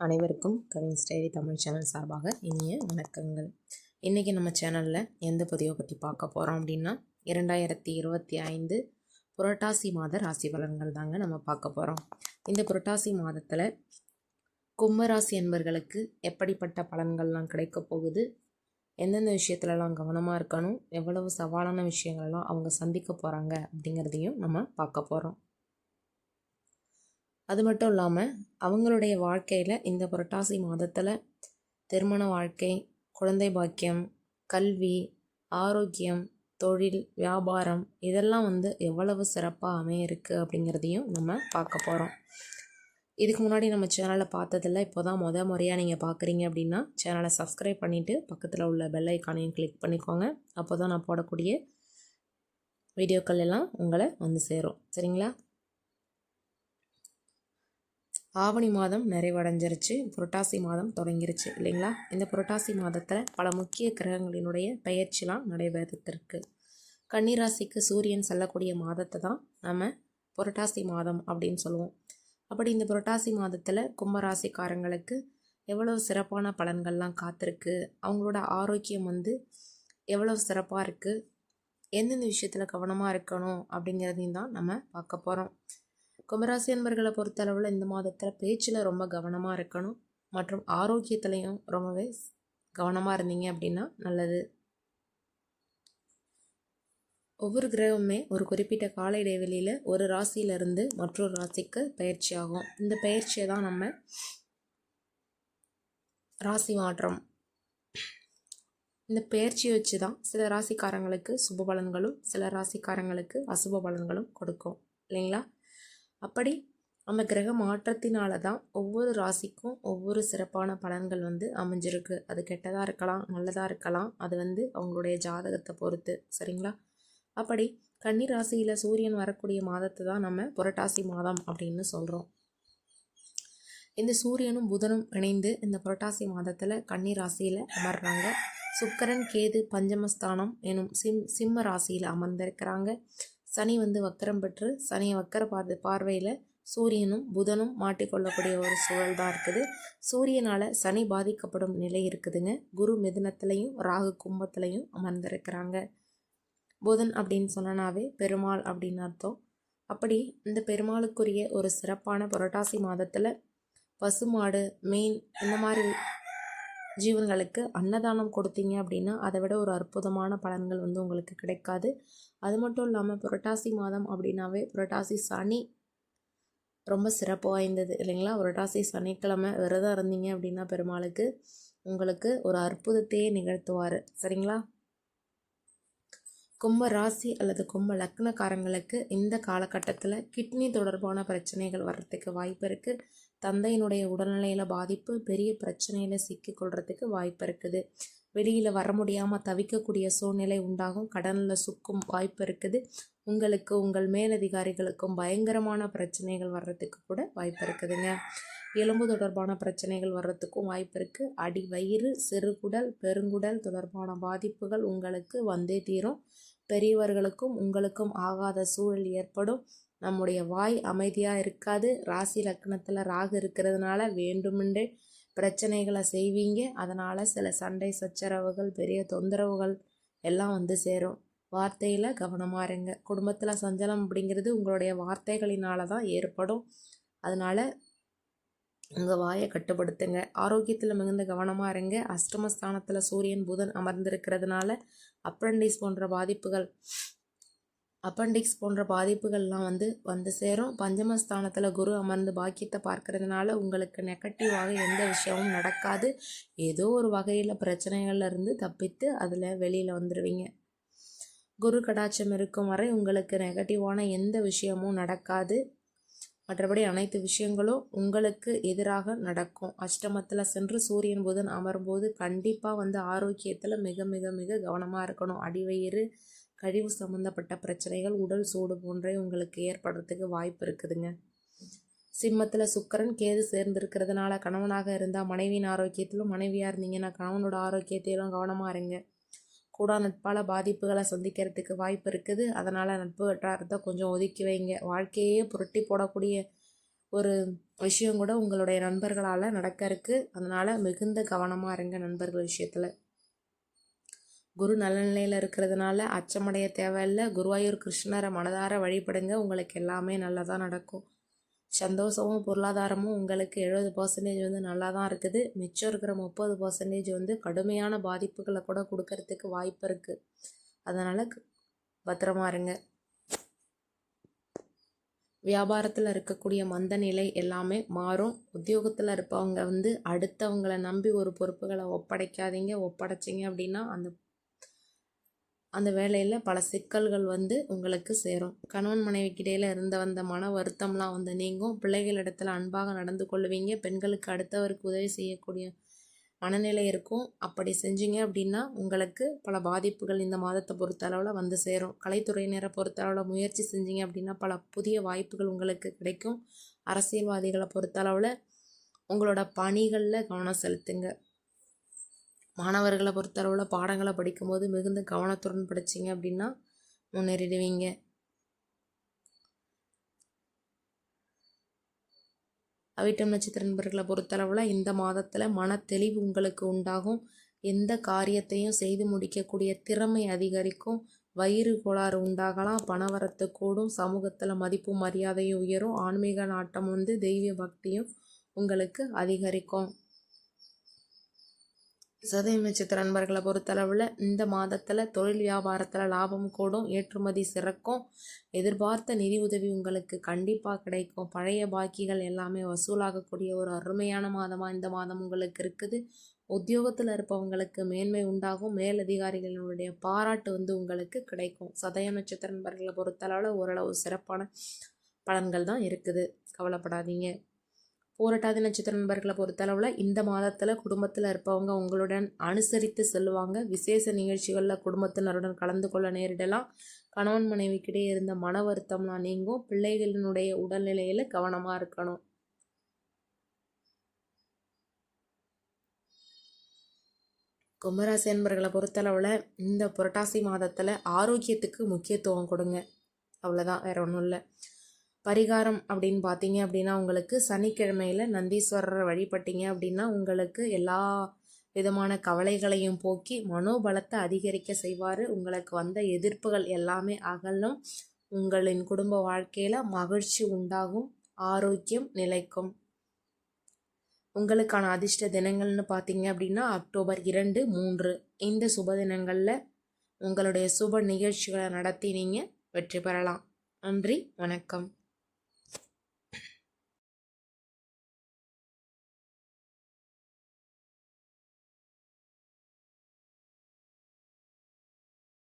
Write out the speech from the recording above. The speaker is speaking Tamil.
அனைவருக்கும் கவின் ஸ்டைரி தமிழ் சேனல் சார்பாக இனிய வணக்கங்கள். இன்றைக்கி நம்ம சேனலில் எந்த பதிவை பற்றி பார்க்க போகிறோம் அப்படின்னா இரண்டாயிரத்தி இருபத்தி ஐந்து புரட்டாசி மாத ராசி பலன்கள் தாங்க நம்ம பார்க்க போகிறோம் இந்த புரட்டாசி மாதத்தில் கும்பராசி என்பர்களுக்கு எப்படிப்பட்ட பலன்கள்லாம் கிடைக்க போகுது? எந்தெந்த விஷயத்துலலாம் கவனமாக இருக்கணும்? எவ்வளவு சவாலான விஷயங்களெல்லாம் அவங்க சந்திக்க போகிறாங்க அப்படிங்கிறதையும் நம்ம பார்க்க போகிறோம் அது மட்டும் இல்லாமல் அவங்களுடைய வாழ்க்கையில் இந்த புரட்டாசி மாதத்தில் திருமண வாழ்க்கை குழந்தை பாக்கியம் கல்வி ஆரோக்கியம் தொழில் வியாபாரம் இதெல்லாம் வந்து எவ்வளவு சிறப்பாக அமையிருக்கு அப்படிங்கிறதையும் நம்ம பார்க்க போகிறோம் இதுக்கு முன்னாடி நம்ம சேனலை பார்த்ததில்ல இப்போ தான் முத முறையாக நீங்கள் பார்க்குறீங்க அப்படின்னா சேனலை சப்ஸ்கிரைப் பண்ணிவிட்டு பக்கத்தில் உள்ள பெல் ஐக்கானையும் கிளிக் பண்ணிக்கோங்க. அப்போ தான் நான் போடக்கூடிய வீடியோக்கள் எல்லாம் உங்களை வந்து சேரும். சரிங்களா? ஆவணி மாதம் நிறைவடைஞ்சிருச்சு. புரட்டாசி மாதம் தொடங்கிருச்சு இல்லைங்களா? இந்த புரட்டாசி மாதத்தில் பல முக்கிய கிரகங்களினுடைய பயிற்சிலாம் நடைபெறத்திருக்கு. கன்னிராசிக்கு சூரியன் செல்லக்கூடிய மாதத்தை தான் நம்ம புரட்டாசி மாதம் அப்படின்னு சொல்லுவோம். அப்படி இந்த புரட்டாசி மாதத்தில் கும்பராசிக்காரங்களுக்கு எவ்வளோ சிறப்பான பலன்கள்லாம் காத்திருக்கு? அவங்களோட ஆரோக்கியம் வந்து எவ்வளோ சிறப்பாக இருக்குது எந்தெந்த விஷயத்தில் கவனமாக இருக்கணும் அப்படிங்கிறதையும் தான் நம்ம பார்க்க போகிறோம் கும்பராசி அன்பர்களை பொறுத்தளவில் இந்த மாதத்தில் பேச்சில் ரொம்ப கவனமாக இருக்கணும். மற்றும் ஆரோக்கியத்துலேயும் ரொம்பவே கவனமாக இருந்தீங்க அப்படின்னா நல்லது. ஒவ்வொரு கிரகமுமே ஒரு குறிப்பிட்ட கால இடைவெளியில் ஒரு ராசியிலிருந்து மற்றொரு ராசிக்கு பயிற்சி ஆகும். இந்த பயிற்சியை தான் நம்ம ராசி மாற்றம். இந்த பயிற்சியை வச்சு தான் சில ராசிக்காரங்களுக்கு சுப பலன்களும் சில ராசிக்காரங்களுக்கு அசுப பலன்களும் கொடுக்கும். இல்லைங்களா? அப்படி அந்த கிரக மாற்றத்தினால தான் ஒவ்வொரு ராசிக்கும் ஒவ்வொரு சிறப்பான பலன்கள் வந்து அமைஞ்சிருக்கு. அது கெட்டதாக இருக்கலாம் நல்லதாக இருக்கலாம். அது வந்து அவங்களுடைய ஜாதகத்தை பொறுத்து சரிங்களா? அப்படி கன்னி ராசியில் சூரியன் வரக்கூடிய மாதத்தை தான் நம்ம புரட்டாசி மாதம் அப்படின்னு சொல்கிறோம் இந்த சூரியனும் புதனும் இணைந்து இந்த புரட்டாசி மாதத்தில் கன்னி ராசியில் அமர்றாங்க. சுக்கரன் கேது பஞ்சமஸ்தானம் எனும் சிம் சிம்ம ராசியில் அமர்ந்திருக்கிறாங்க. சனி வந்து வக்கரம் பெற்று சனியை வக்கர பார்த்து பார்வையில் சூரியனும் புதனும் மாட்டிக்கொள்ளக்கூடிய ஒரு சூழல் தான் இருக்குது. சூரியனால் சனி பாதிக்கப்படும் நிலை இருக்குதுங்க. குரு மிதுனத்துலேயும் ராகு கும்பத்துலேயும் அமர்ந்திருக்கிறாங்க. புதன் அப்படின்னு சொன்னனாவே பெருமாள் அப்படின்னு அர்த்தம். அப்படி இந்த பெருமாளுக்குரிய ஒரு சிறப்பான புரட்டாசி மாதத்தில் பசுமாடு மீன் இந்த மாதிரி ஜீவன்களுக்கு அன்னதானம் கொடுத்தீங்க அப்படின்னா அதை விட ஒரு அற்புதமான பலன்கள் வந்து உங்களுக்கு கிடைக்காது. அது மட்டும் இல்லாமல் புரட்டாசி மாதம் அப்படின்னாவே புரட்டாசி சனி ரொம்ப சிறப்பு வாய்ந்தது இல்லைங்களா? புரட்டாசி சனிக்கிழமை விரதம் இருந்தீங்க அப்படின்னா பெருமாளுக்கு உங்களுக்கு ஒரு அற்புதத்தையே நிகழ்த்துவார். சரிங்களா? கும்ப ராசி அல்லது கும்ப லக்னக்காரங்களுக்கு இந்த காலகட்டத்தில் கிட்னி தொடர்பான பிரச்சனைகள் வர்றதுக்கு வாய்ப்பு இருக்குது தந்தையினுடைய உடல்நிலையில் பாதிப்பு பெரிய பிரச்சனையில் சிக்கிக்கொள்கிறதுக்கு வாய்ப்பு இருக்குது. வெளியில் வர முடியாமல் தவிக்கக்கூடிய சூழ்நிலை உண்டாகும். கடனில் சுக்கும் வாய்ப்பு இருக்குது. உங்களுக்கு உங்கள் மேலதிகாரிகளுக்கும் பயங்கரமான பிரச்சனைகள் வர்றதுக்கு கூட வாய்ப்பு இருக்குதுங்க. எலும்பு தொடர்பான பிரச்சனைகள் வர்றதுக்கும் வாய்ப்பு இருக்குது அடி வயிறு சிறுகுடல் பெருங்குடல் தொடர்பான பாதிப்புகள் உங்களுக்கு வந்தே தீரும். பெரியவர்களுக்கும் உங்களுக்கும் ஆகாத சூழல் ஏற்படும். நம்முடைய வாய் அமைதியாக இருக்காது. ராசி லக்னத்தில் ராகு இருக்கிறதுனால வேண்டுமென்றே பிரச்சனைகளை செய்வீங்க. அதனால் சில சண்டை சச்சரவுகள் பெரிய தொந்தரவுகள் எல்லாம் வந்து சேரும். வார்த்தையில் கவனமாக இருங்க. குடும்பத்தில் சஞ்சலம் அப்படிங்கிறது உங்களுடைய வார்த்தைகளினால தான் ஏற்படும். அதனால் உங்கள் வாயை கட்டுப்படுத்துங்க. ஆரோக்கியத்தில் மிகுந்த கவனமாக இருங்க. அஷ்டமஸ்தானத்தில் சூரியன் புதன் அமர்ந்திருக்கிறதுனால அப்ரண்டிஸ் போன்ற பாதிப்புகள் அப்பண்டிக்ஸ் போன்ற பாதிப்புகள்லாம் வந்து வந்து சேரும். பஞ்சமஸ்தானத்தில் குரு அமர்ந்து பாக்கியத்தை பார்க்கறதுனால உங்களுக்கு நெகட்டிவாக எந்த விஷயமும் நடக்காது. ஏதோ ஒரு வகையில் பிரச்சனைகள்லேருந்து தப்பித்து அதில் வெளியில் வந்துடுவீங்க குரு கடாட்சம் இருக்கும் வரை உங்களுக்கு நெகட்டிவான எந்த விஷயமும் நடக்காது. மற்றபடி அனைத்து விஷயங்களும் உங்களுக்கு எதிராக நடக்கும். அஷ்டமத்தில் சென்று சூரியன் புதன் அமரும்போது கண்டிப்பாக வந்து ஆரோக்கியத்தில் மிக மிக மிக கவனமாக இருக்கணும். அடிவயிறு கழிவு சம்மந்தப்பட்ட பிரச்சனைகள் உடல் சூடு போன்றே உங்களுக்கு ஏற்படுறதுக்கு வாய்ப்பு இருக்குதுங்க. சிம்மத்தில் சுக்கரன் கேது சேர்ந்துருக்கிறதுனால கணவனாக இருந்தால் மனைவியின் ஆரோக்கியத்திலும் மனைவியாக இருந்தீங்கன்னா கணவனோட ஆரோக்கியத்திலும் கவனமாக இருங்க. கூட நட்பால் பாதிப்புகளை சந்திக்கிறதுக்கு வாய்ப்பு இருக்குது. அதனால் நட்பு வட்டாரத்தை கொஞ்சம் ஒதுக்கி வைங்க. வாழ்க்கையே புரட்டி போடக்கூடிய ஒரு விஷயம் கூட உங்களுடைய நண்பர்களால் நடக்க இருக்குது அதனால் மிகுந்த கவனமாக இருங்க நண்பர்கள் விஷயத்தில். குரு நல்ல நிலையில் இருக்கிறதுனால அச்சமடைய தேவையில்லை. குருவாயூர் கிருஷ்ணரை மனதார வழிபடுங்க. உங்களுக்கு எல்லாமே நல்லா தான் நடக்கும். சந்தோஷமும் பொருளாதாரமும் உங்களுக்கு எழுபது பர்சன்டேஜ் வந்து நல்லா தான் இருக்குது. மிச்சம் இருக்கிற முப்பது பர்சன்டேஜ் வந்து கடுமையான பாதிப்புகளை கூட கொடுக்கறதுக்கு வாய்ப்பு இருக்குது அதனால் பத்திரமா இருங்க. வியாபாரத்தில் இருக்கக்கூடிய மந்த நிலை எல்லாமே மாறும். உத்தியோகத்தில் இருப்பவங்க வந்து அடுத்தவங்களை நம்பி ஒரு பொறுப்புகளை ஒப்படைக்காதீங்க. ஒப்படைச்சிங்க அப்படின்னா அந்த அந்த வேலையில் பல சிக்கல்கள் வந்து உங்களுக்கு சேரும். கணவன் மனைவிக்கு இடையில இருந்த வந்த மன வருத்தம்லாம் வந்து நீங்கும். பிள்ளைகளிடத்தில் அன்பாக நடந்து கொள்வீங்க. பெண்களுக்கு அடுத்தவருக்கு உதவி செய்யக்கூடிய மனநிலை இருக்கும். அப்படி செஞ்சீங்க அப்படின்னா உங்களுக்கு பல பாதிப்புகள் இந்த மாதத்தை பொறுத்தளவில் வந்து சேரும். கலைத்துறையினரை பொறுத்தளவில் முயற்சி செஞ்சீங்க அப்படின்னா பல புதிய வாய்ப்புகள் உங்களுக்கு கிடைக்கும். அரசியல்வாதிகளை பொறுத்தளவில் உங்களோட பணிகளில் கவனம் செலுத்துங்க. மாணவர்களை பொறுத்தளவில் பாடங்களை படிக்கும்போது மிகுந்த கவனத்துடன் படிச்சிங்க அப்படின்னா முன்னேறிடுவீங்க. அவிட்டம் நட்சத்திர நண்பர்களை பொறுத்தளவில் இந்த மாதத்தில் மன தெளிவு உங்களுக்கு உண்டாகும். எந்த காரியத்தையும் செய்து முடிக்கக்கூடிய திறமை அதிகரிக்கும். வயிறு கோளாறு உண்டாகலாம். பணவரத்து கூடும். சமூகத்தில் மதிப்பும் மரியாதையும் உயரும். ஆன்மீக நாட்டம் வந்து தெய்வ பக்தியும் உங்களுக்கு அதிகரிக்கும். சதய நட்சத்திர நண்பர்களை பொறுத்தளவில் இந்த மாதத்தில் தொழில் வியாபாரத்தில் லாபம் கூடும் ஏற்றுமதி சிறக்கும் எதிர்பார்த்த நிதி உதவி உங்களுக்கு கண்டிப்பாக கிடைக்கும். பழைய பாக்கிகள் எல்லாமே வசூலாகக்கூடிய ஒரு அருமையான மாதமாக இந்த மாதம் உங்களுக்கு இருக்குது. உத்தியோகத்தில் இருப்பவங்களுக்கு மேன்மை உண்டாகும். மேலதிகாரிகளுடைய பாராட்டு வந்து உங்களுக்கு கிடைக்கும். சதய நட்சத்திர நண்பர்களை பொறுத்தளவில் ஓரளவு சிறப்பான பலன்கள் தான் இருக்குது. கவலைப்படாதீங்க. போராட்டாதி நட்சத்திர நண்பர்களை பொறுத்தளவில் இந்த மாதத்தில் குடும்பத்தில் இருப்பவங்க உங்களுடன் அனுசரித்து செல்லுவாங்க. விசேஷ நிகழ்ச்சிகளில் குடும்பத்தினருடன் கலந்து கொள்ள நேரிடலாம். கணவன் மனைவிக்கிடையே இருந்த மன வருத்தம்லாம் நீங்கும். பிள்ளைகளினுடைய உடல்நிலையில் கவனமாக இருக்கணும். கும்பராசி என்பர்களை பொறுத்தளவில் இந்த புரட்டாசி மாதத்தில் ஆரோக்கியத்துக்கு முக்கியத்துவம் கொடுங்க. அவ்வளோதான் வேற ஒன்றும் இல்லை. பரிகாரம் அப்படின்னு பார்த்தீங்க அப்படின்னா உங்களுக்கு சனிக்கிழமையில் நந்தீஸ்வரரை வழிபட்டீங்க அப்படின்னா உங்களுக்கு எல்லா விதமான கவலைகளையும் போக்கி மனோபலத்தை அதிகரிக்க செய்வார். உங்களுக்கு வந்த எதிர்ப்புகள் எல்லாமே அகலும். உங்களின் குடும்ப வாழ்க்கையில் மகிழ்ச்சி உண்டாகும். ஆரோக்கியம் நிலைக்கும். உங்களுக்கான அதிர்ஷ்ட தினங்கள்னு பார்த்தீங்க அப்படின்னா அக்டோபர் இரண்டு மூன்று. இந்த சுப தினங்களில் உங்களுடைய சுப நிகழ்ச்சிகளை நடத்தி நீங்கள் வெற்றி பெறலாம். நன்றி வணக்கம்.